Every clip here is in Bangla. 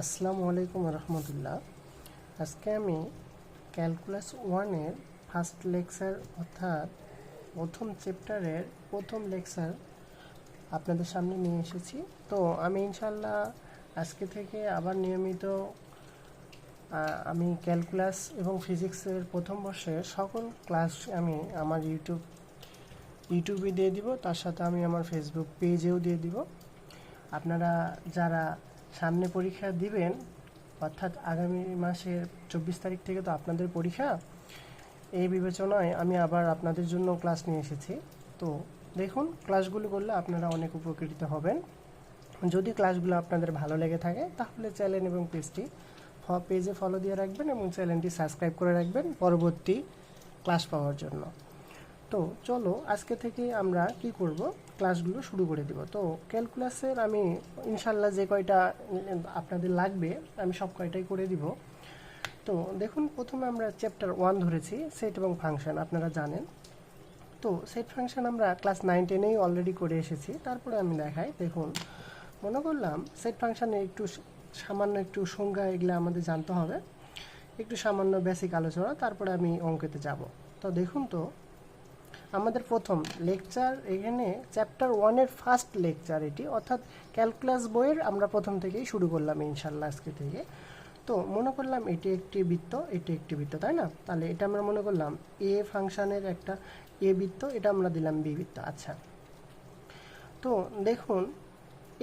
আসসালামু আলাইকুম রহমতুল্লাহ। আজকে আমি ক্যালকুলাস ওয়ানের ফার্স্ট লেকচার অর্থাৎ প্রথম চ্যাপ্টারের প্রথম লেকচার আপনাদের সামনে নিয়ে এসেছি। তো আমি ইনশাল্লাহ আজকে থেকে আবার নিয়মিত আমি ক্যালকুলাস এবং ফিজিক্সের প্রথম বর্ষের সকল ক্লাস আমি আমার ইউটিউব, ইউটিউবে দিয়ে দিব, তার সাথে আমি আমার ফেসবুক পেজেও দিয়ে দিব। আপনারা যারা সামনে পরীক্ষা দিবেন, অর্থাৎ আগামী মাসের চব্বিশ তারিখ থেকে তো আপনাদের পরীক্ষা। এই বিবেচনায় আমি আবার আপনাদের জন্য ক্লাস নিয়ে এসেছি। তো দেখুন, ক্লাসগুলো করলে আপনারা অনেক উপকৃত হবেন। যদি ক্লাসগুলো আপনাদের ভালো লেগে থাকে, তাহলে চ্যানেল এবং পেজটি পেজে ফলো দিয়ে রাখবেন এবং চ্যানেলটি সাবস্ক্রাইব করে রাখবেন পরবর্তী ক্লাস পাওয়ার জন্য। তো চলো, আজকে থেকে আমরা কি করব? ক্লাসগুলো শুরু করে দিব। তো ক্যালকুলাসের আমি ইনশাল্লাহ যে কয়টা আপনাদের লাগবে, আমি সব কয়টাই করে দিব। তো দেখুন, প্রথমে আমরা চ্যাপ্টার ওয়ান ধরেছি সেট এবং ফাংশন আপনারা জানেন। তো সেট ফাংশন আমরা ক্লাস নাইন টেনেই অলরেডি করে এসেছি। তারপরে আমি দেখাই, দেখুন, মনে করলাম সেট ফাংশানে একটু সামান্য একটু সংজ্ঞা এগুলো আমাদের জানতে হবে। একটু সামান্য বেসিক আলোচনা, তারপরে আমি অঙ্কেতে যাব। তো দেখুন তো আমাদের প্রথম লেকচার এখানে চ্যাপ্টার ওয়ানের ফার্স্ট লেকচার এটি, অর্থাৎ ক্যালকুলাস বইয়ের আমরা প্রথম থেকেই শুরু করলাম ইনশাল্লাহ আজকে থেকে। তো মনে করলাম এটি একটি বৃত্ত, এটি একটি বৃত্ত, তাই না? তাহলে এটা আমরা মনে করলাম এ ফাংশনের একটা এ বৃত্ত, এটা আমরা দিলাম বি বৃত্ত আচ্ছা। তো দেখুন,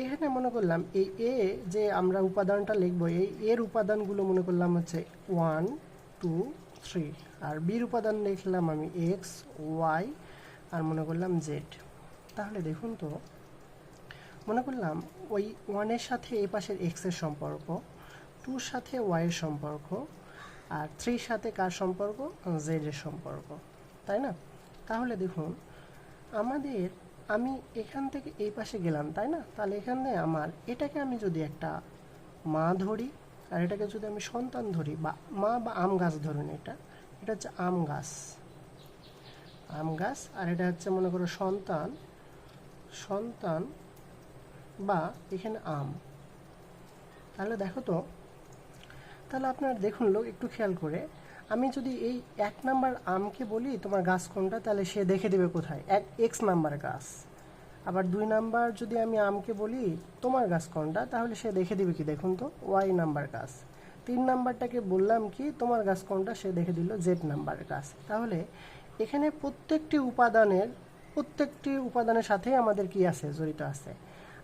এখানে মনে করলাম এই এ যে আমরা উপাদানটা লিখব, এই এর উপাদানগুলো মনে করলাম হচ্ছে ওয়ান টু থ্রি আর বির উপাদান লিখলাম আমি এক্স ওয়াই আর মনে করলাম জেড তাহলে দেখুন তো, মনে করলাম ওই ওয়ানের সাথে এই পাশের এক্সের সম্পর্ক টুর সাথে ওয়াইয়ের সম্পর্ক, আর থ্রির সাথে কার সম্পর্ক? জেডের সম্পর্ক, তাই না? তাহলে দেখুন, আমাদের আমি এখান থেকে এই পাশে গেলাম, তাই না? তাহলে এখানে আমার এটাকে আমি যদি একটা মা ধরি, আর এটাকে যদি আমি সন্তান ধরি, বা মা বা আম গাছ ধরুন এটা এটা হচ্ছে আম গাছ। আম গাছ, আর এটা হচ্ছে মনে করো সন্তান। সন্তান বা এখানে আম। তাহলে দেখো তো, তাহলে আপনার দেখুন লোক, একটু খেয়াল করে। আমি যদি এই এক নাম্বার আমকে বলি, তোমার গাছ কোনটা, তাহলে সে দেখে দেবে কোথায়। এক এক্স নাম্বার গাছ। আবার দুই নাম্বার যদি আমি আমকে বলি, তোমার গাছ কোনটা, তাহলে সে দেখে দিবে কি? দেখুন তো ওয়াই নাম্বার গাছ। তিন নাম্বারটাকে বললাম কি, তোমার গাছ কোনটা? সে দেখে দিল জেড নাম্বারের গাছ। তাহলে এখানে প্রত্যেকটি উপাদানের প্রত্যেকটি উপাদানের সাথেই আমাদের কি আছে? জড়িত আছে।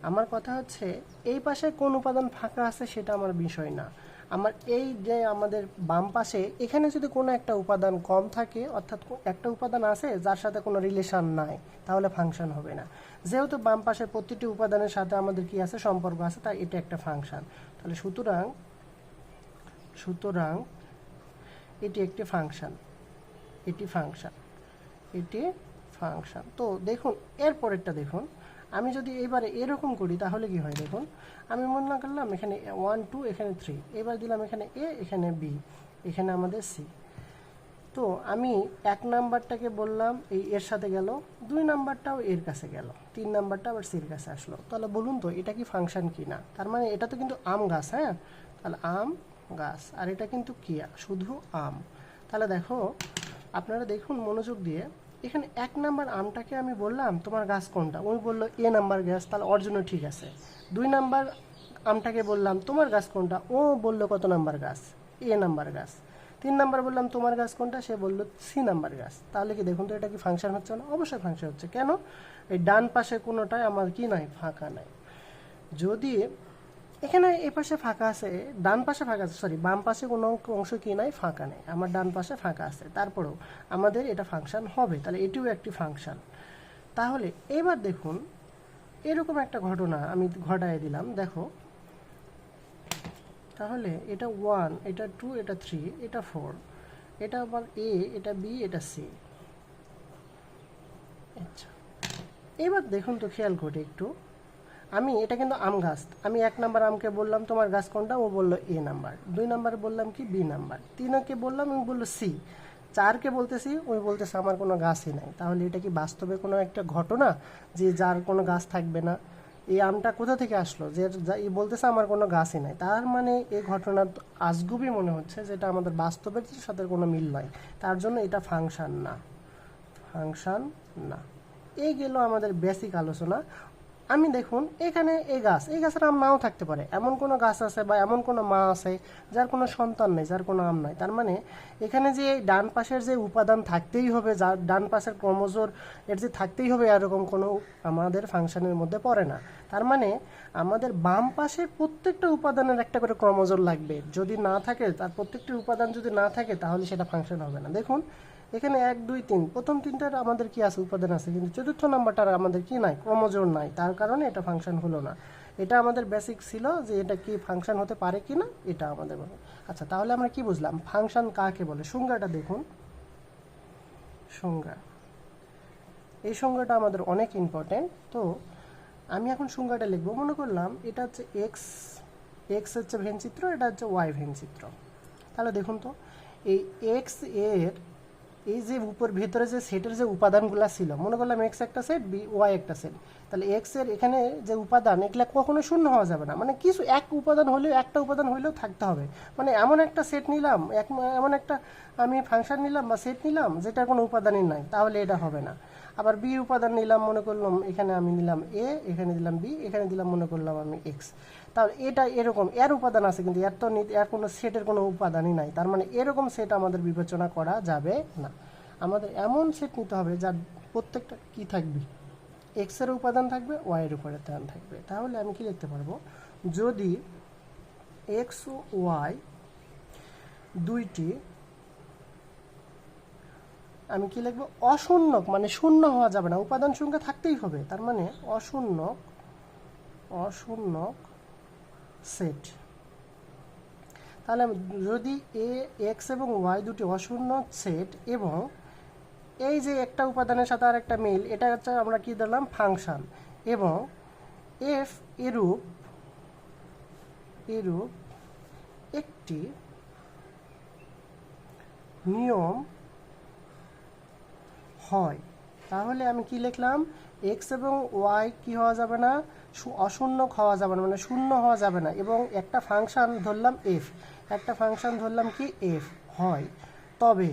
আমার কথা হচ্ছে, এই পাশে কোন উপাদান ফাঁকা আছে সেটা আমার বিষয় না। আমার এই যে আমাদের বাম পাশে, এখানে যদি কোনো একটা উপাদান কম থাকে, অর্থাৎ একটা উপাদান আছে, যার সাথে কোনো রিলেশন নাই, তাহলে ফাংশন হবে না। যেহেতু বাম পাশে প্রতিটি উপাদানের সাথে আমাদের কি আছে? সম্পর্ক আছে, তাই এটা একটা ফাংশন তাহলে সুতরাং সুতরাং এটি একটি ফাংশন, এটি ফাংশন এটি ফাংশন। তো দেখুন এর পরেরটা দেখুন। আমি যদি এবারে এরকম করি, তাহলে কি হয় দেখুন? আমি মনে করলাম এখানে ওয়ান টু এখানে থ্রি এবার দিলাম এখানে এ এখানে বি এখানে আমাদের সি তো আমি এক নাম্বারটাকে বললাম, এই এর সাথে গেল। দুই নাম্বারটাও এর কাছে গেল। তিন নাম্বারটা আবার সির কাছে আসলো। তাহলে বলুন তো, এটা কি ফাংশন কি না তার মানে এটা তো কিন্তু আম গাছ হ্যাঁ? তাহলে আম গাছ, আর এটা কিন্তু কি শুধু আম। তাহলে দেখো, আপনারা দেখুন মনোযোগ দিয়ে, এখানে এক নাম্বার আমটাকে আমি বললাম, তোমার গাছ কোনটা? উনি বলল, এ নাম্বার গাছ, তাহলে ওর জন্য ঠিক আছে। দুই নাম্বার আমটাকে বললাম, তোমার গাছ কোনটা? ও বলল, কত নাম্বার গাছ? এ নাম্বার গাছ। তিন নাম্বার বললাম, তোমার গাছ কোনটা? সে বলল, সি নাম্বার গাছ। তাহলে কি দেখুন তো, এটা কি ফাংশন হচ্ছে না? অবশ্যই ফাংশন হচ্ছে। কেন? এই ডান পাশে কোনোটাই আমার কি নাই, ফাঁকা নাই। যদি এখানে এই পাশে ফাঁকা আছে, ডান পাশে ফাঁকা আছে সরি বাম পাশে কোনো অংশ কি নাই, ফাঁকা নেই। আমার ডান পাশে ফাঁকা আছে। তারপরেও আমাদের এটা ফাংশান হবে, তাহলে এটিও একটি ফাংশান তাহলে এবার দেখুন, এরকম একটা ঘটনা আমি ঘটায় দিলাম, দেখো। তাহলে এটা ওয়ান এটা টু এটা থ্রি এটা ফোর এটা আবার এ এটা বি এটা সি আচ্ছা। এবার দেখুন তো খেয়াল করে একটু। আমি, এটা কিন্তু আম গাছ। আমি এক নাম্বার আমকে বললাম, তোমার গাছ কোনটা? ও বলল, এ নাম্বার। দুই নাম্বার বললাম কি, বি নাম্বার। তিনকে বললাম, আমি বলল, সি। চারকে বলতেছি ওই বলতেছে, আমার কোনো গাছই নাই। তাহলে এটা কি বাস্তবে কোনো একটা ঘটনা যে যার কোনো গাছ থাকবে না? এই আমটা কোথা থেকে আসলো? যে বলতেছে, আমার কোনো গাছই নাই। তার মানে এই ঘটনা আজগুবি মনে হচ্ছে, যেটা আমাদের বাস্তবের সাথে কোনো মিল নয় তার জন্য এটা ফাংশন না। ফাংশন না। এই গেল আমাদের বেসিক আলোচনা। আমি দেখুন, এখানে এই গাছ, এই গাছের আম নাও থাকতে পারে। এমন কোনো গাছ আছে বা এমন কোনো মা আছে যার কোনো সন্তান নেই, যার কোনো আম নাই। তার মানে এখানে যে ডান পাশের যে উপাদান থাকতেই হবে, যার ডান পাশের ক্রমজোর, এর যে থাকতেই হবে এরকম কোনো আমাদের ফাংশনের মধ্যে পড়ে না। তার মানে আমাদের বাম পাশের প্রত্যেকটা উপাদানের একটা করে ক্রমজোর লাগবে। যদি না থাকে, তার প্রত্যেকটি উপাদান যদি না থাকে, তাহলে সেটা ফাংশন হবে না। দেখুন এখানে এক, দুই, তিন। প্রথম তিনটার আমাদের কি আছে? উপাদান আছে। কিন্তু চতুর্থ নাম্বারটার আমাদের কি নাই? ক্রমজোর নাই। তার কারণে এটা ফাংশন হলো না। এটা আমাদের বেসিক ছিল যে এটা কি ফাংশন হতে পারে কি না এটা আমাদের বলে। আচ্ছা তাহলে আমরা কি বুঝলাম? ফাংশন কাকে বলে? সংজ্ঞাটা দেখুন। সংজ্ঞা। এই সংজ্ঞাটা আমাদের অনেক ইম্পর্টেন্ট তো আমি এখন সংজ্ঞাটা লিখব। মনে করলাম এটা হচ্ছে এক্স এক্স হচ্ছে ভেনচিত্র, এটা হচ্ছে ওয়াই ভেনচিত্র। তাহলে দেখুন তো, এই এক্সের এই যে উপর ভিতরে যে সেটের যে উপাদানগুলো ছিল, মনে করলাম এক্স একটা সেট বি ওয়াই একটা সেট তাহলে এক্সের এখানে যে উপাদান, এগুলো কখনো শূন্য হওয়া যাবে না। মানে কিছু এক উপাদান হলেও, একটা উপাদান হলেও থাকতে হবে। মানে এমন একটা সেট নিলাম, এক, এমন একটা আমি ফাংশন নিলাম বা সেট নিলাম, যেটার কোনো উপাদানই নাই, তাহলে এটা হবে না। আবার বি উপাদান নিলাম, মনে করলাম এখানে আমি নিলাম এ এখানে দিলাম বি এখানে দিলাম মনে করলাম আমি এক্স তাহলে এটা এরকম, এর উপাদান আছে কিন্তু এর তো এর কোনো সেটের কোনো উপাদানই নাই। তার মানে এরকম সেট আমাদের বিবেচনা করা যাবে না। আমাদের এমন সেট নিতে হবে যার প্রত্যেকটা কি থাকবে? এক্সের উপাদান থাকবে ওয়াই এর উপাদান থাকবে। তাহলে আমি কি লিখতে পারব? যদি এক্স ও ওয়াই দুইটি আমি কি লিখব? অশূন্যক মানে শূন্য হওয়া যাবে না। উপাদান সংখ্যা থাকতেই হবে। তার মানে অশূন্যক অশূন্যক সেট তাহলে যদি এ এক্স এবং ওয়াই দুটি অশূন্য সেট এবং এই যে একটা উপাদানের সাথে আর একটা মিল, এটা হচ্ছে আমরা কি দিলাম ফাংশন এবং এফ এরূপ এরূপ একটি নিয়ম হয়। তাহলে আমি কি লিখলাম? এক্স এবং ওয়াই কি হওয়া যাবে না? অশূন্যক হওয়া যাবে না মানে শূন্য হওয়া যাবে না। এবং একটা ফাংশান ধরলাম এফ একটা ফাংশান ধরলাম কি? এফ হয়। তবে,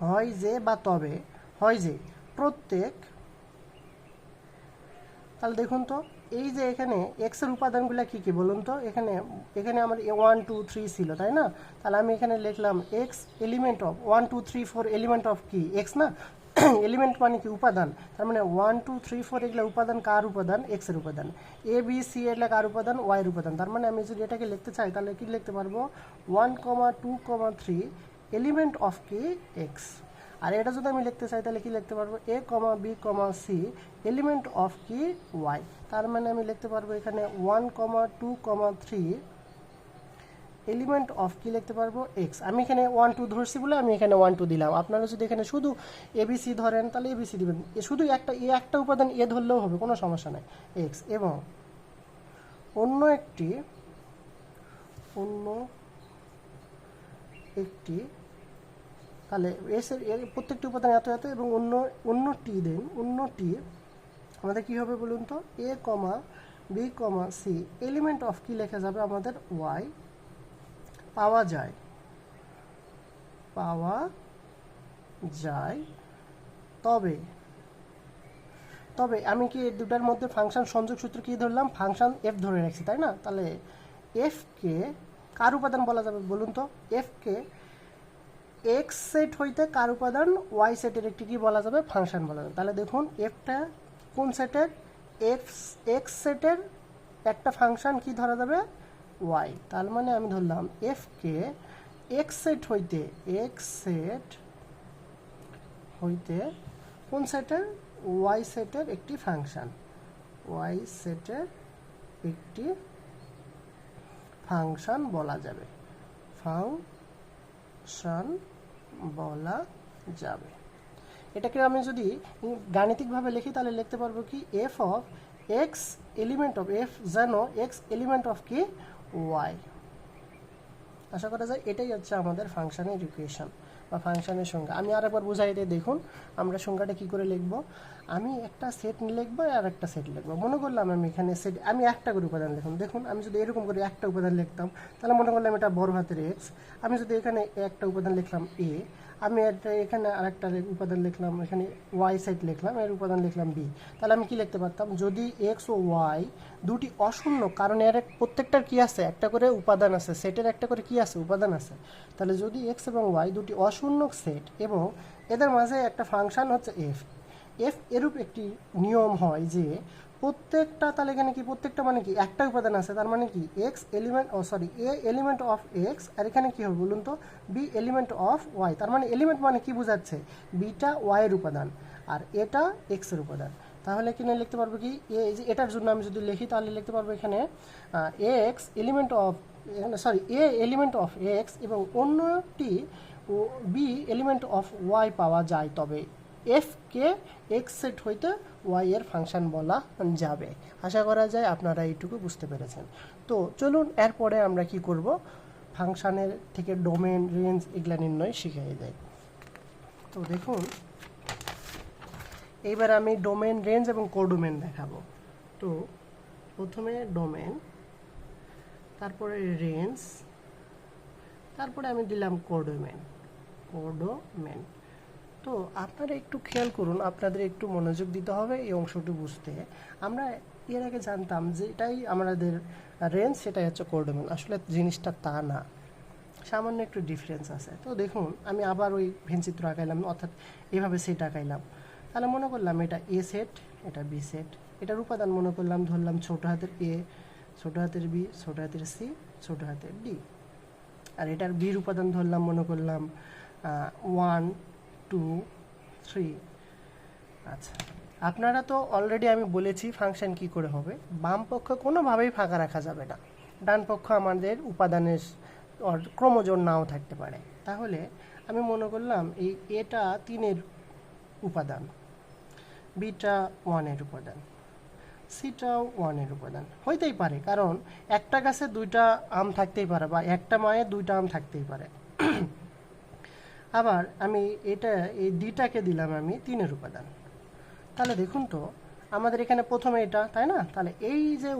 হয় যে বা তবে, হয় যে প্রত্যেক, তাহলে দেখুন তো এই যে এখানে এক্সের উপাদানগুলো কি কি বলুন তো? এখানে এখানে আমার ওয়ান টু থ্রি ছিল, তাই না? তাহলে আমি এখানে লিখলাম X element of one two three four element of কি? এক্স না? এলিমেন্ট মানে কি? উপাদান। তার মানে ওয়ান টু থ্রি ফোর এগুলো উপাদান কার উপাদান? এক্সের উপাদান। এ বি সি এগুলো কার উপাদান? ওয়াই এর উপাদান। তার মানে আমি যদি এটাকে লিখতে চাই, তাহলে কি লিখতে পারব? One comma two comma three element of কি? এক্স আর এটা যদি আমি লিখতে চাই, তাহলে কি লিখতে পারব? A comma B comma C element of কি? ওয়াই তার মানে আমি লিখতে পারব এখানে one comma two comma three element of কি লিখতে পারব? এক্স আমি এখানে ওয়ান টু ধরছি বলে আমি এখানে ওয়ান টু দিলাম। আপনারা যদি এখানে শুধু এবিসি ধরেন, তাহলে এবিসি দিবেন। শুধু একটা, এ একটা উপাদান এ ধরলেও হবে, কোনো সমস্যা নাই। এক্স এবং অন্য একটি অন্য একটি, তাহলে এস এর প্রত্যেকটি উপাদান এত এত এবং অন্য অন্য টি দেন, অন্য টি আমাদের কী হবে বলুন তো? A comma B comma C element of কি লেখা যাবে আমাদের? ওয়াই পাওয়া যায়। পাওয়া যায়। তবে তবে আমি কি দুটার মধ্যে ফাংশন সংযোগ সূত্র কি ধরলাম? ফাংশন এফ ধরে রাখছি, তাই না? তাহলে এফ কে কার উপাদান বলা যাবে বলুন তো? এফ কে এক্স সেট হইতে কার উপাদান? ওয়াই সেটের একটি কি বলা যাবে? ফাংশন বলা যাবে। তাহলে দেখুন এফটা কোন সেটের? এক্স এক্স সেটের একটা ফাংশন কি ধরা যাবে? ওয়াই তার মানে আমি ধরলাম এফ কে এক্স সেট হইতে এক্স সেট হইতে কোন সেটের? ওয়াই সেটের একটি ফাংশন। ওয়াই সেটের একটি ফাংশন বলা যাবে। ফাংশন বলা যাবে। এটাকে আমি যদি গাণিতিকভাবে লিখি, তাহলে লিখতে পারব কি? F of X element of F যেন এক্স এলিমেন্ট অফ কি? ওয়াই আশা করা যায় এটাই হচ্ছে আমাদের ফাংশানের ইকুয়েশন বা ফাংশনের সংজ্ঞা। আমি আর একবার বুঝাই দিয়ে দেখুন, আমরা সংজ্ঞাটা কি করে লিখব? আমি একটা সেট লিখব আর একটা সেট লিখব। মনে করলাম আমি এখানে সেট আমি একটা করে উপাদান লিখুন দেখুন, আমি যদি এরকম করে একটা উপাদান লিখতাম, তাহলে মনে করলাম এটা বড় হাতের এক্স আমি যদি এখানে একটা উপাদান লিখলাম এ আমি একটা এখানে আরেকটা উপাদান লিখলাম, এখানে ওয়াই সাইড লিখলাম, এর উপাদান লিখলাম বি তাহলে আমি কি লিখতে পারতাম? যদি এক্স ও ওয়াই দুটি অশূন্য, কারণ এর প্রত্যেকটার কি আছে? একটা করে উপাদান আছে সেটের একটা করে কি আছে? উপাদান আছে। তাহলে যদি এক্স এবং ওয়াই দুটি অশূন্য সেট এবং এদের মাঝে একটা ফাংশন হচ্ছে এফ এফ এরূপ একটি নিয়ম হয় যে প্রত্যেকটা তাহলে এখানে কি? প্রত্যেকটা মানে কি? একটা উপাদান আছে, তার মানে কি? X element O sorry A element of X আর এখানে কি হবে বলুন তো? বি এলিমেন্ট অফ ওয়াই তার মানে এলিমেন্ট মানে কি বোঝাচ্ছে? বিটা ওয়াইয়ের উপাদান, আর এটা এক্সের উপাদান। তাহলে কিনে লিখতে পারব কি? এ এটার জন্য আমি যদি লিখি, তাহলে লিখতে পারব এখানে X element of sorry A element of X এবং অন্যটি বি এলিমেন্ট অফ ওয়াই পাওয়া যায় তবে। এফ কে এক্স সেট হইতে ওয়াই এর ফাংশন বলা যাবে। আশা করা যায় আপনারা এইটুকু বুঝতে পেরেছেন। তো চলুন, এরপরে আমরা কি করব? ফাংশনের থেকে ডোমেন রেঞ্জ এগুলা নির্ণয় শিখিয়ে দেয় তো দেখুন, এইবার আমি ডোমেন রেঞ্জ এবং কোডোমেন দেখাবো। তো প্রথমে ডোমেন তারপরে রেঞ্জ তারপরে আমি দিলাম কোডোমেন কোডোমেন তো আপনারা একটু খেয়াল করুন, আপনাদের একটু মনোযোগ দিতে হবে এই অংশটি বুঝতে। আমরা এর আগে জানতাম যে এটাই আমাদের রেঞ্জ সেটাই হচ্ছে কোডোমেন আসলে জিনিসটা তা না। সামান্য একটু ডিফারেন্স আছে। তো দেখুন, আমি আবার ওই ভেনচিত্র আঁকাইলাম, অর্থাৎ এভাবে সেট আঁকাইলাম। তাহলে মনে করলাম এটা এ সেট এটা বি সেট এটার উপাদান মনে করলাম, ধরলাম ছোট হাতের এ ছোট হাতের বি ছোট হাতের সি ছোট হাতের ডি আর এটার বির উপাদান ধরলাম, মনে করলাম ওয়ান টু থ্রি আচ্ছা। আপনারা তো অলরেডি আমি বলেছি ফাংশন কি করে হবে। বাম পক্ষ কোনোভাবেই ফাঁকা রাখা যাবে না। ডান পক্ষ আমাদের উপাদানের ক্রমজোর নাও থাকতে পারে। তাহলে আমি মনে করলাম এই এটা তিনের উপাদান। বিটা ওয়ানের উপাদান। সিটাও ওয়ানের উপাদান। হইতেই পারে, কারণ একটা গাছে দুইটা আম থাকতেই পারে বা একটা মায়ে দুইটা আম থাকতেই পারে। আবার আমি এটা, এই ডিটাকে দিলাম আমি তিনের উপাদান। তাহলে দেখুন তো, আমাদের এখানে প্রথমে এটা, তাই না? তাহলে এই যে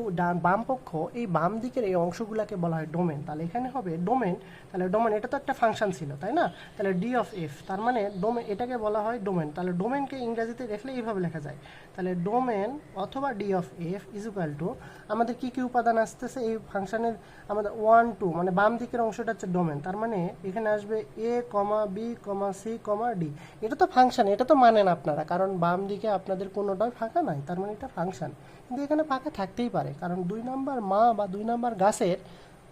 বাম পক্ষ, এই বাম দিকের এই অংশগুলোকে বলা হয় ডোমেন তাহলে এখানে হবে ডোমেন তাহলে ডোমেন এটা তো একটা ফাংশন ছিল, তাই না? তাহলে ডি অফ এফ তার মানে ডোমেন এটাকে বলা হয় ডোমেন তাহলে ডোমেনকে ইংরাজিতে দেখলে এইভাবে লেখা যায়। তাহলে ডোমেন অথবা D of F is equal to, আমাদের কি কি উপাদান আসতেছে? এই ফাংশনের আমাদের ওয়ান, টু মানে বাম দিকের অংশটা হচ্ছে ডোমেন, তার মানে এখানে আসবে A, comma, B, comma, C, comma, D. এটা তো ফাংশন, এটা তো মানেন আপনারা, কারণ বাম দিকে আপনাদের কোনোটাই ফাঁকা নাই, তার মানে এটা ফাংশন। কিন্তু এখানে ফাঁকা থাকতেই পারে, কারণ দুই নাম্বার মা বা দুই নাম্বার গাছের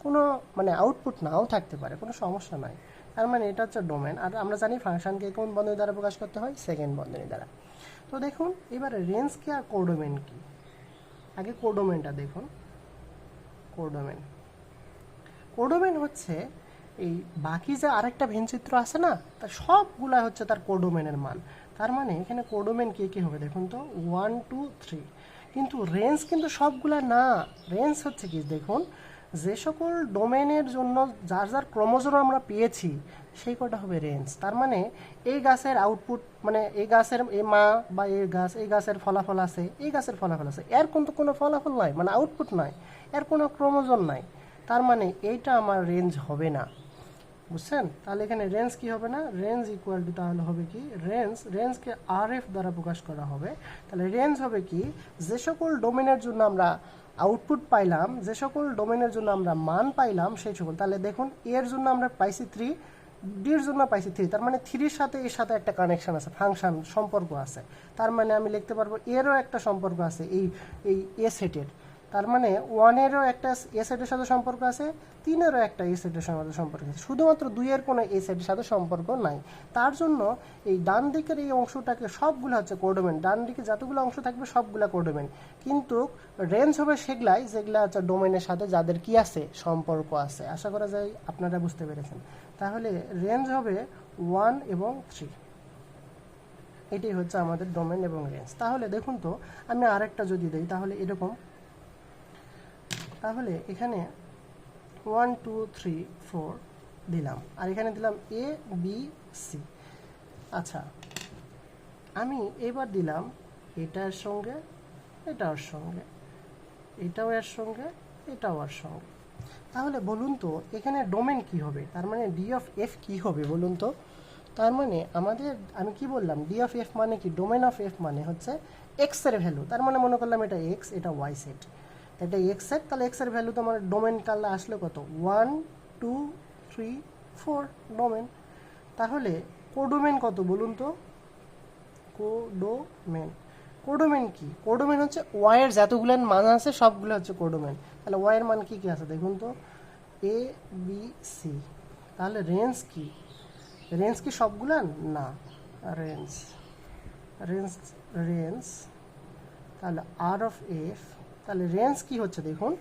কোনো মানে আউটপুট নাও থাকতে পারে, কোনো সমস্যা নাই। তার মানে এটা হচ্ছে ডোমেন, আর আমরা জানি ফাংশনকে কোন বন্ধনী দ্বারা প্রকাশ করতে হয়? সেকেন্ড বন্ধনী দ্বারা। তো দেখুন, এবারে রেঞ্জ কি আর কোডোমেন কি? আগে কোডোমেনটা দেখুন। কোডোমেন কোডোমেন হচ্ছে এই বাকি যে আরেকটা ভেনচিত্র আছে না তার সবগুলা হচ্ছে তার কোডোমেনের মান। তার মানে এখানে কোডোমেন কে কি হবে দেখুন তো? ওয়ান টু থ্রি কিন্তু রেঞ্জ কিন্তু সবগুলা না। রেঞ্জ হচ্ছে কি, দেখুন, যে সকল ডোমেনের জন্য যার যার ক্রমজোর আমরা পেয়েছি সেই কটা হবে রেঞ্জ। তার মানে এই গাছের আউটপুট মানে এই গাছের এই মা বা এই গাছ, এই গাছের ফলাফল আছে, এই গাছের ফলাফল আছে। এর কিন্তু কোনো ফলাফল নয় মানে আউটপুট নয় এর কোনো ক্রমজোর নাই। তার মানে এইটা আমার রেঞ্জ হবে না। বুঝছেন? তাহলে এখানে রেঞ্জ কি হবে না? রেঞ্জ ইকুয়াল টু তাহলে হবে কি? রেঞ্জ, রেঞ্জকে আর এফ দ্বারা প্রকাশ করা হবে। তাহলে রেঞ্জ হবে কি? যে সকল ডোমেনের জন্য আমরা আউটপুট পাইলাম, যে সকল ডোমেনের জন্য আমরা মান পাইলাম, সেই সকল। তাহলে দেখুন, এর জন্য আমরা পাইছি থ্রি ডির জন্য পাইছি থ্রি তার মানে থ্রির সাথে এর সাথে একটা কানেকশন আছে ফাংশন সম্পর্ক আছে। তার মানে আমি লিখতে পারব এরও একটা সম্পর্ক আছে এই এই এ সেটের তার মানে ওয়ানেরও একটা এ সাইডের সাথে সম্পর্ক আছে, তিনেরও একটা এ সাইডের সাথে সম্পর্ক আছে। শুধুমাত্র দুইয়ের কোনো এ সেটের সাথে সম্পর্ক নাই। তার জন্য এই ডান দিকের এই অংশটাকে সবগুলো হচ্ছে কোডোমেন ডান দিকে যতগুলো অংশ থাকবে সবগুলো কোডোমেন কিন্তু রেঞ্জ হবে সেগুলাই, যেগুলো হচ্ছে ডোমেনের সাথে যাদের কি আছে, সম্পর্ক আছে। আশা করা যায় আপনারা বুঝতে পেরেছেন। তাহলে রেঞ্জ হবে ওয়ান এবং থ্রি এটাই হচ্ছে আমাদের ডোমেন এবং রেঞ্জ তাহলে দেখুন তো, আমি আরেকটা যদি দিই, তাহলে এরকম তাহলে এখানে ওয়ান টু থ্রি ফোর দিলাম। আর এখানে দিলাম এ বি সি আচ্ছা আমি এবার দিলাম এটার সঙ্গে এটার সঙ্গে, এটাও এর সঙ্গে, এটাও আর সঙ্গে। তাহলে বলুন তো, এখানে ডোমেন কি হবে? তার মানে ডি অফ এফ কি হবে বলুন তো? তার মানে আমাদের, আমি কি বললাম? ডি অফ এফ মানে কি? ডোমেন অফ এফ মানে হচ্ছে এক্সের ভ্যালু তার মানে মনে করলাম এটা এক্স এটা ওয়াই সেট এটা এক্স সেট তাহলে এক্সের ভ্যালু তো আমার ডোমেন কালে আসলে কত? One two three four domain তাহলে কোডোমেন কত বলুন তো? কোডোমেন কোডোমেন কি? কোডোমেন হচ্ছে ওয়াইয়ের যতগুলো মান আছে, সবগুলো হচ্ছে কোডোমেন তাহলে ওয়াইয়ের মান কি কি আছে দেখুন তো? এ বি সি তাহলে রেঞ্জ কি? রেঞ্জ কি সবগুলা? না। রেঞ্জ রেঞ্জ রেঞ্জ তাহলে আর অফ এফ তাহলে রেঞ্জ কি হচ্ছে দেখুন।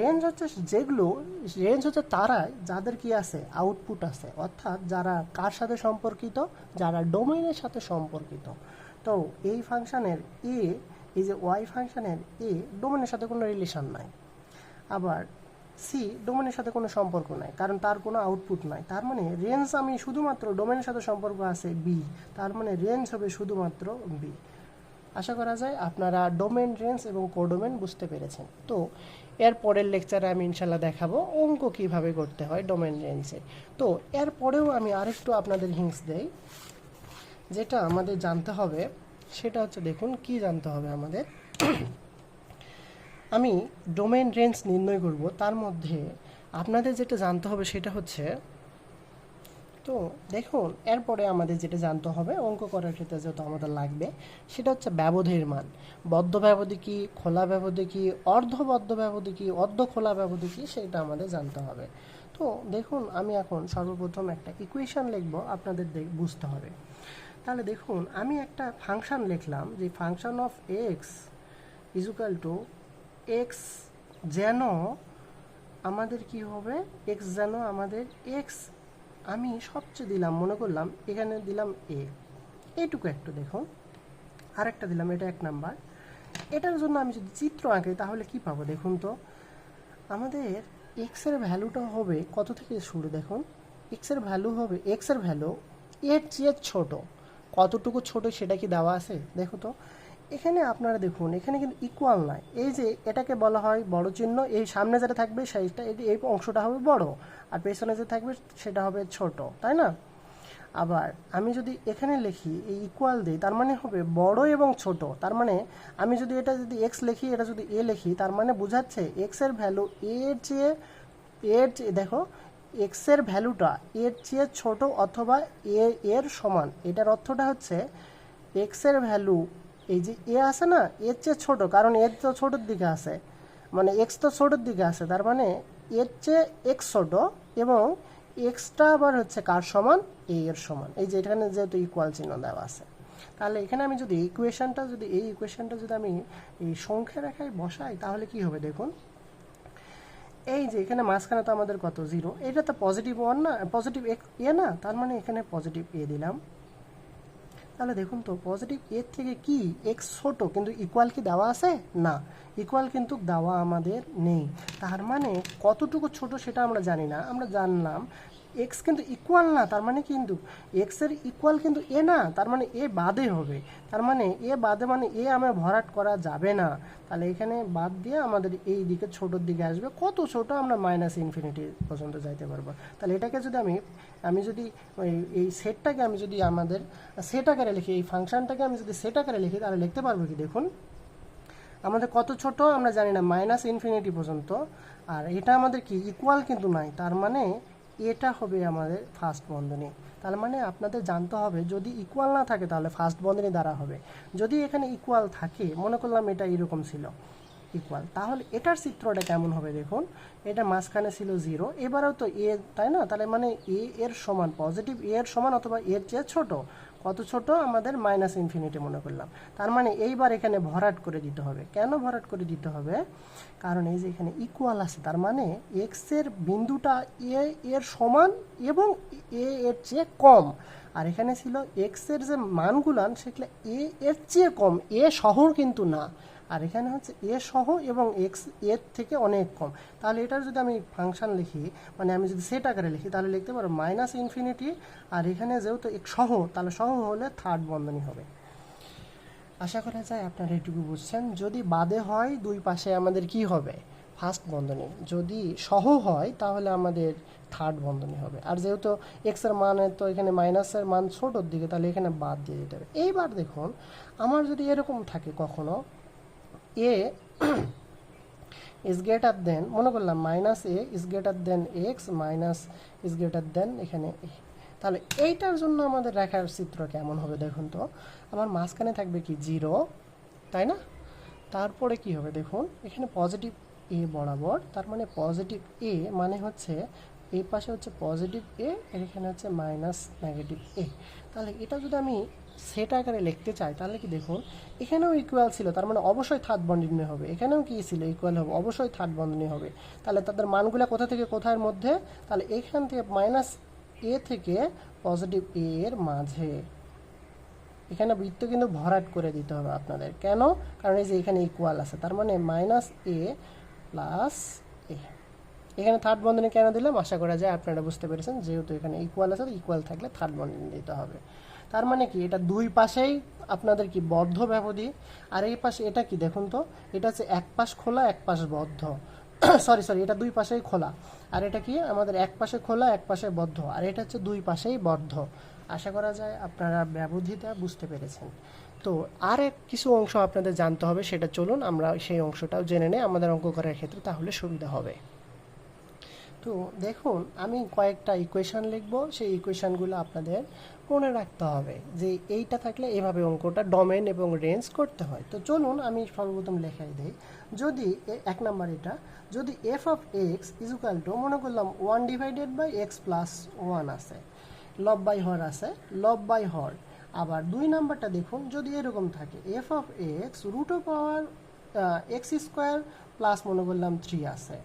রেঞ্জ হচ্ছে যেগুলো রেঞ্জ হচ্ছে তারাই যাদের কি আছে আউটপুট আছে। অর্থাৎ যারা কার সাথে সম্পর্কিত, যারা ডোমেইনের সাথে সম্পর্কিত। তো এই ফাংশানের এ এই যে ওয়াই ফাংশানের এ ডোমেনের সাথে কোনো রিলেশন নাই। আবার সি ডোমেনের সাথে কোনো সম্পর্ক নাই, কারণ তার কোনো আউটপুট নাই। তার মানে রেঞ্জ আমি শুধুমাত্র ডোমেনের সাথে সম্পর্ক আছে বি তার মানে রেঞ্জ হবে শুধুমাত্র বি আশা করা যায় আপনারা ডোমেন রেঞ্জ এবং কোডোমেন বুঝতে পেরেছেন। তো, এর পরের লেকচারে আমি ইনশাল্লাহ দেখাবো অঙ্ক কীভাবে করতে হয় ডোমেন রেঞ্জে তো, এর পরেও আমি আরেকটু আপনাদের হিংস দেই। যেটা আমাদের জানতে হবে, সেটা হচ্ছে দেখুন কি জানতে হবে আমাদের। আমি ডোমেন রেঞ্জ নির্ণয় করব, তার মধ্যে আপনাদের যেটা জানতে হবে সেটা হচ্ছে তো দেখুন, এরপরে আমাদের যেটা জানতে হবে, অঙ্ক করার ক্ষেত্রে যেহেতু আমাদের লাগবে, সেটা হচ্ছে ব্যবধির মান। বদ্ধ ব্যবধি কি, খোলা ব্যবধি কি, অর্ধবদ্ধ ব্যবধি কি, অর্ধ খোলা ব্যবধি কি, সেটা আমাদের জানতে হবে। তো দেখুন, আমি এখন সর্বপ্রথম একটা ইকুয়েশন লিখব, আপনাদের বুঝতে হবে। তাহলে দেখুন, আমি একটা ফাংশন লিখলাম, যে function of X is equal to X যেন আমাদের কি হবে এক্স যেন আমাদের এক্স আমি সবচেয়ে দিলাম, মনে করলাম এখানে দিলাম এ। এটুকু একটু দেখুন আরেকটা দিলাম, এটা এক নাম্বার। এটার জন্য আমি যদি চিত্র আঁকি তাহলে কি পাবো দেখুন তো? আমাদের এক্সের ভ্যালুটা হবে কত থেকে শুরু দেখুন? এক্সের ভ্যালু হবে এক্সের ভ্যালু, এর চেয়ে ছোট। কতটুকু ছোট সেটা কি দেওয়া আছে? দেখো তো। এখানে আপনারা দেখুন, এখানে কিন্তু ইকুয়াল নয় এই যে এটাকে বলা হয় বড় চিহ্ন, এই সামনে যেটা থাকবে সেইটা, এই- অংশটা হবে বড়, আর পেছনে যে থাকবে সেটা হবে ছোট, তাই না? আবার আমি যদি এখানে লিখি, এই ইকুয়াল দিই তার মানে হবে বড় এবং ছোট। তার মানে আমি যদি এটা যদি এক্স লিখি, এটা যদি এ লিখি, তার মানে বোঝাচ্ছে এক্সের ভ্যালু এর চেয়ে এর চেয়ে, দেখো এক্সের ভ্যালুটা এর চেয়ে ছোট অথবা এ, এর সমান। এটার অর্থটা হচ্ছে এক্সের ভ্যালু এই যে এ আছে না, এর চেয়ে ছোট, কারণ এর তো ছোটোর দিকে আছে। মানে এক্স তো ছোটোর দিকে আছে, তার মানে এর চেয়ে এক্স ছোট এবং এক্সটা আবার হচ্ছে কার সমান? এ এর সমান। এই যে এখানে যেহেতু ইকুয়াল চিহ্ন দেওয়া আছে। তাহলে এখানে আমি যদি ইকুয়েশনটা যদি এই ইকুয়েশনটা যদি আমি এই সংখ্যা রেখায় বসাই, তাহলে কি হবে দেখুন? এই যে এখানে মাঝখানে তো আমাদের কত? জিরো এটা তো পজিটিভ ওয়ান না পজিটিভ এ না, তার মানে এখানে পজিটিভ এ দিলাম। তাহলে দেখুন তো পজিটিভ এর থেকে কি এক্স ছোট কিন্তু ইকুয়াল কি দেওয়া আছে? না ইকুয়াল কিন্তু দেওয়া আমাদের নেই। তার মানে কতটুকু ছোট সেটা আমরা জানি না। আমরা জানলাম এক্স কিন্তু ইকুয়াল না, তার মানে কিন্তু এক্সের ইকুয়াল কিন্তু এ না, তার মানে এ বাদে হবে। তার মানে এ বাদে মানে এ আমার ভরাট করা যাবে না। তাহলে এখানে বাদ দিয়ে আমাদের এই দিকে ছোটোর দিকে আসবে। কত ছোট আমরা মাইনাস ইনফিনিটি পর্যন্ত যাইতে পারব। তাহলে এটাকে যদি আমি আমি যদি এই সেটটাকে আমি যদি আমাদের সেট আকারে লিখি, এই ফাংশনটাকে আমি যদি সেট আকারে লিখি, তাহলে লিখতে পারব কি? দেখুন, আমাদের কত ছোট আমরা জানি না মাইনাস ইনফিনিটি পর্যন্ত। আর এটা আমাদের কি? ইকুয়াল কিন্তু নাই। তার মানে এটা হবে আমাদের ফার্স্ট বন্ধনী। তার মানে আপনাদের জানতে হবে, যদি ইকুয়াল না থাকে তাহলে ফার্স্ট বন্ধনী দ্বারা হবে। যদি এখানে ইকুয়াল থাকে, মনে করলাম এটা এরকম ছিল ইকুয়াল তাহলে এটার চিত্রটা কেমন হবে দেখুন, এটা মাঝখানে ছিল জিরো এবারেও তো এ তাই না? তাহলে মানে এ এর সমান পজিটিভ এ এর সমান অথবা এর চেয়ে ছোট। কত ছোট আমাদের মাইনাস ইনফিনিটি মনে করলাম। তার মানে এইবার এখানে ভরাট করে দিতে হবে। কেন ভরাট করে দিতে হবে? কারণ এই যে এখানে ইকুয়াল আছে, তার মানে এক্সের বিন্দুটা এ এর সমান এবং এ এর চেয়ে কম। আর এখানে ছিল এক্সের যে মানগুলান, সেগুলো এ এর চেয়ে কম। এ শহর কিন্তু না। আর এখানে হচ্ছে এ সহ এবং এক্স, এর থেকে অনেক কম। তাহলে এটার যদি আমি ফাংশন লিখি মানে আমি যদি সেট আকারে লিখি, তাহলে লিখতে পারো মাইনাস ইনফিনিটি আর এখানে যেহেতু এক সহ, তাহলে সহ হলে থার্ড বন্ধনী হবে। আশা করা যায় আপনারা এটুকু বুঝছেন। যদি বাদে হয়, দুই পাশে আমাদের কি হবে? ফার্স্ট বন্ধনী। যদি সহ হয়, তাহলে আমাদের থার্ড বন্ধনী হবে। আর যেহেতু এক্সের মানে তো এখানে মাইনাসের মান ছোটোর দিকে, তাহলে এখানে বাদ দিয়ে দিতে হবে। এইবার দেখুন, আমার যদি এরকম থাকে কখনো এ ইজ গ্রেটার দেন মনে করলাম minus A is greater than X minus is greater than এখানে এ তাহলে এইটার জন্য আমাদের রেখার চিত্র কেমন হবে দেখুন তো। আমার মাঝখানে থাকবে কি জিরো তাই না? তারপরে কি হবে দেখুন, এখানে পজিটিভ এ বরাবর, তার মানে পজিটিভ এ মানে হচ্ছে এই পাশে হচ্ছে পজিটিভ এ এখানে হচ্ছে মাইনাস নেগেটিভ এ তাহলে এটা যদি আমি সেট আকারে লিখতে চাই, তাহলে কি দেখুন, এখানেও ইকুয়াল ছিল, তার মানে অবশ্যই থার্ড বন্ধনী হবে। এখানেও কি ছিল ইকুয়াল হবে, অবশ্যই থার্ড বন্ধনী হবে। তাহলে তাদের মানগুলো কোথা থেকে, কোথার মধ্যে? তাহলে এখান থেকে মাইনাস এ থেকে পজিটিভ এ এর মাঝে। এখানে বৃত্ত কিন্তু ভরাট করে দিতে হবে আপনাদের। কেন? কারণ এই যে এখানে ইকুয়াল আছে, তার মানে মাইনাস এ প্লাস এ এখানে থার্ড বন্ধনী কেন দিলাম? আশা করা যায় আপনারা বুঝতে পেরেছেন, যেহেতু এখানে ইকুয়াল আছে ইকুয়াল থাকলে থার্ড বন্ধনী দিতে হবে। তার মানে কি? এটা দুই পাশেই আপনাদের কি বদ্ধ ব্যবধি? আর এই পাশে এটা কি দেখুন তো? এটা হচ্ছে এক পাশ খোলা, এক পাশ বদ্ধ। সরি সরি এটা দুই পাশেই খোলা। আর এটা কি? আমাদের এক পাশে খোলা, এক পাশে বদ্ধ। আর এটা হচ্ছে দুই পাশেই বদ্ধ। আশা করা যায় আপনারা ব্যবধিটা বুঝতে পেরেছেন। তো আর এক কিছু অংশ আপনাদের জানতে হবে, সেটা চলুন আমরা সেই অংশটাও জেনে নেই। আমাদের অঙ্ক করার ক্ষেত্রে তাহলে সুবিধা হবে। তো দেখুন, আমি কয়েকটা ইকুয়েশান লিখব। সেই ইকুয়েশানগুলো আপনাদের মনে রাখতে হবে যে এইটা থাকলে এভাবে অঙ্কটা ডোমেন এবং রেঞ্জ করতে হয়। তো চলুন আমি সর্বপ্রথম লেখাই দিই। যদি এক নাম্বার এটা, যদি F of X is equal to মনে করলাম one divided by X plus one আছে লব বাই হর আছে লব বাই হর। আবার দুই নাম্বারটা দেখুন, যদি এরকম থাকে F of X root of power X square plus মনে করলাম থ্রি আছে।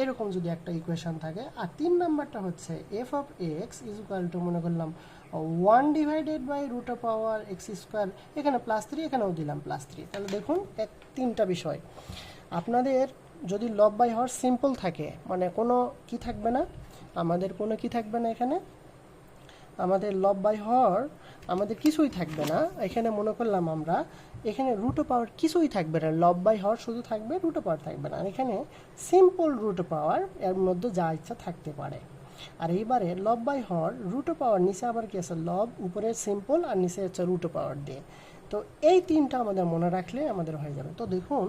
এরকম যদি একটা ইকুয়েশন থাকে। আর তিন নাম্বারটা হচ্ছে F of X is to মনে করলাম one divided by root of power X square এখানে প্লাস থ্রি এখানেও দিলাম প্লাস থ্রি তাহলে দেখুন, এক তিনটা বিষয়। আপনাদের যদি লব বাই হর সিম্পল থাকে মানে কোনো কি থাকবে না? আমাদের কোনো কি থাকবে না এখানে? আমাদের লব বাই হর আমাদের কিছুই থাকবে না। এখানে মনে করলাম আমরা, এখানে রুটো পাওয়ার কিছুই থাকবে না। লব বাই হর শুধু থাকবে রুটো পাওয়ার থাকবে না। আর এখানে সিম্পল রুটো পাওয়ার এর মধ্যে যা ইচ্ছা থাকতে পারে। আর এইবারে লব বাই হর রুটো পাওয়ার নিচে আবার কি আছে? লব উপরে সিম্পল আর নিচে হচ্ছে রুটো পাওয়ার দিয়ে। তো এই তিনটা আমাদের মনে রাখলে আমাদের হয়ে যাবে। তো দেখুন,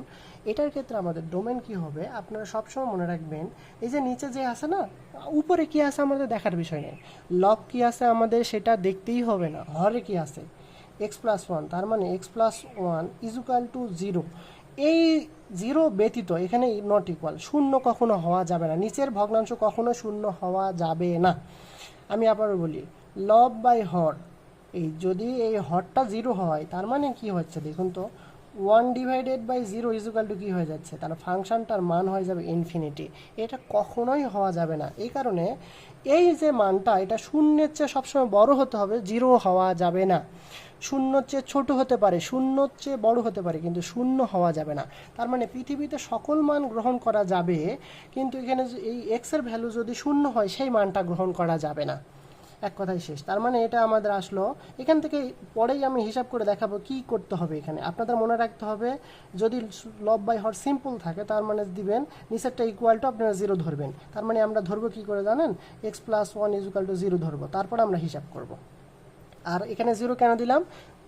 এটার ক্ষেত্রে আমাদের ডোমেন কি হবে? আপনারা সবসময় মনে রাখবেন, এই যে নিচে যে আছে না, উপরে কি আছে আমাদের দেখার বিষয় নেই। লব কি আছে আমাদের সেটা দেখতেই হবে না। হরে কি আছে? এক্স প্লাস ওয়ান তার মানে X plus one is equal to zero এই জিরো ব্যতীত এখানে নট ইকুয়াল শূন্য কখনো হওয়া যাবে না। নিচের ভগ্নাংশ কখনো শূন্য হওয়া যাবে না। আমি আবারও বলি লব বাই হর, এই যদি এই হরটা জিরো হয়, তার মানে কি হচ্ছে দেখুন তো one divided by zero is equal to কী হয়ে যাচ্ছে? তাহলে ফাংশনটার মান হয়ে যাবে ইনফিনিটি এটা কখনোই হওয়া যাবে না। এই কারণে এই যে মানটা, এটা শূন্যের চেয়ে সবসময় বড় হতে হবে জিরো হওয়া যাবে না। শূন্যর চেয়ে ছোট হতে পারে, শূন্যর চেয়ে বড় হতে পারে, কিন্তু শূন্য হওয়া যাবে না। তার মানে পৃথিবীতে সকল মান গ্রহণ করা যাবে, কিন্তু এখানে এই এক্সের ভ্যালু যদি শূন্য হয়, সেই মানটা গ্রহণ করা যাবে না। এক কথাই শেষ। তার মানে এটা আমাদের আসলো। এখান থেকে পরেই আমি হিসাব করে দেখাবো কি করতে হবে এখানে। আপনাদের মনে রাখতে হবে, যদি লব বাই হর সিম্পল থাকে, তার মানে দিবেন, নিচেরটা ইকুয়াল টু আপনারা জিরো ধরবেন। তার মানে আমরা ধরবো কি করে জানেন? X plus one is equal to zero ধরবো। তারপর আমরা হিসাব করব। আর এখানে জিরো কেন দিলাম?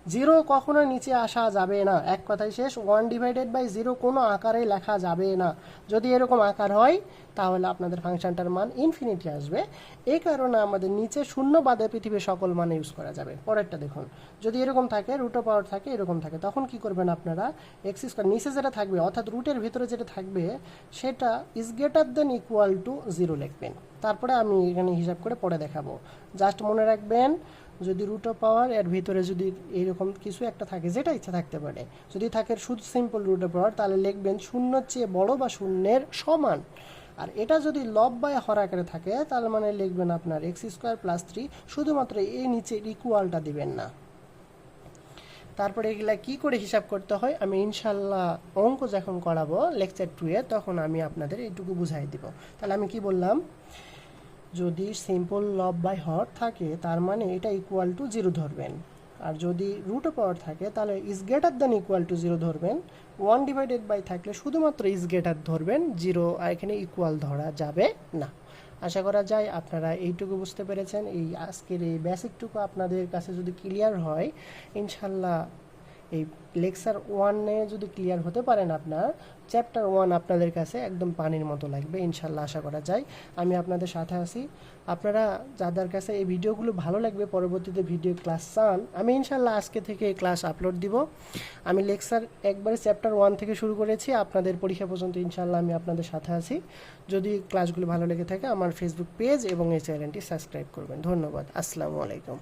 জিরো কখনো নিচে আসা যাবে না। এক কথাই শেষ ওয়ান ডিভাইডেড বাই জিরো কোনো আকারে লেখা যাবে না। যদি এরকম আকার হয়, তাহলে আপনাদের ফাংশনটার মান ইনফিনিটি আসবে। এই কারণে আমাদের নিচে শূন্য বাদে পৃথিবীর সকল মান ইউজ করা যাবে। পরেরটা দেখুন। যদি এরকম থাকে রুটো পাওয়ার থাকে, এরকম থাকে, তখন কি করবেন আপনারা? এক্স স্কোয়ার নিচে যেটা থাকবে, অর্থাৎ রুটের ভিতরে যেটা থাকবে, সেটা is greater than equal to zero লিখবেন। তারপরে আমি এখানে হিসাব করে পরে দেখাবো। জাস্ট মনে রাখবেন যদি রুট অফ পাওয়ার এর ভিতরে যদি এরকম কিছু একটা থাকে, যেটা ইচ্ছা থাকতে পারে, যদি থাকে শুধু সিম্পল রুট অফ পাওয়ার তাহলে লিখবেন শূন্যর চেয়ে বড় বা শূন্যের সমান। আর এটা যদি লব বাই হর আকারে থাকে, তাহলে মানে লিখবেন আপনার এক্স স্কোয়ার প্লাস থ্রি শুধুমাত্র এই নিচে ইকুয়ালটা দিবেন না। তারপরে এগুলা কি করে হিসাব করতে হয়? আমি ইনশাল্লাহ অঙ্ক যখন করাবো লেকচার টুয়ে তখন আমি আপনাদের এইটুকু বুঝাই দিব। তাহলে আমি কি বললাম? যদি সিম্পল লব বাই হর থাকে, তার মানে এটা ইকুয়াল টু জিরো ধরবেন। আর যদি রুট পাওয়ার থাকে, তাহলে is greater than equal to zero ধরবেন। ওয়ান ডিভাইডেড বাই থাকলে শুধুমাত্র ইজ গ্রেটার ধরবেন জিরো এখানে ইকুয়াল ধরা যাবে না। আশা করা যায় আপনারা এইটুকু বুঝতে পেরেছেন। এই আজকের এই বেসিকটুকু আপনাদের কাছে যদি ক্লিয়ার হয়, ইনশাল্লাহ এই লেকচার ওয়ানে যদি ক্লিয়ার হতে পারেন আপনার, চ্যাপ্টার ওয়ান আপনাদের কাছে একদম পানির মতো লাগবে, ইনশাল্লাহ আশা করা যায়। আমি আপনাদের সাথে আছি। আপনারা যাদের কাছে এই ভিডিওগুলো ভালো লাগবে, পরবর্তীতে ভিডিও ক্লাস চান, আমি ইনশাল্লাহ আজকে থেকে এই ক্লাস আপলোড দিব। আমি লেকচার একবারে চ্যাপ্টার ওয়ান থেকে শুরু করেছি, আপনাদের পরীক্ষা পর্যন্ত ইনশাল্লাহ আমি আপনাদের সাথে আছি। যদি ক্লাসগুলো ভালো লেগে থাকে, আমার ফেসবুক পেজ এবং এই চ্যানেলটি সাবস্ক্রাইব করবেন। ধন্যবাদ। আসসালামু আলাইকুম।